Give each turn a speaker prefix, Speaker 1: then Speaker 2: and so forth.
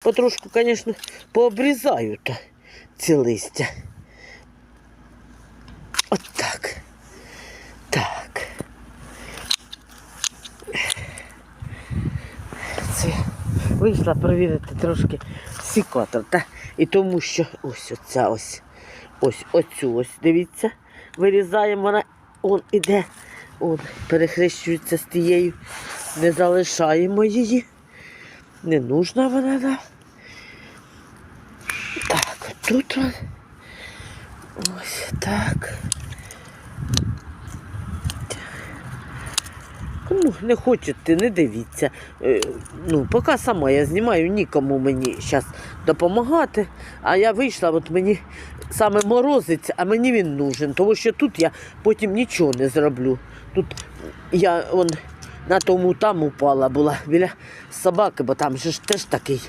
Speaker 1: Потрошку, звісно, пообрізаю ці листя. От так. Так. Це вийшла перевірити трошки сікатор. Та? І тому що ось оця ось. Ось оцю ось, дивіться, вирізаємо, вона он іде, он перехрещується з тією. Не залишаємо її. Не нужна вона нам. Так, вон. Ось так. Кому не хочете, не дивіться. Е, Ну, поки сама я знімаю, нікому мені зараз допомагати. А я вийшла, от мені саме морозиться, а мені він нужен, тому що тут я потім нічого не зроблю. Тут я он, на тому там упала була біля собаки, бо там же ж теж такий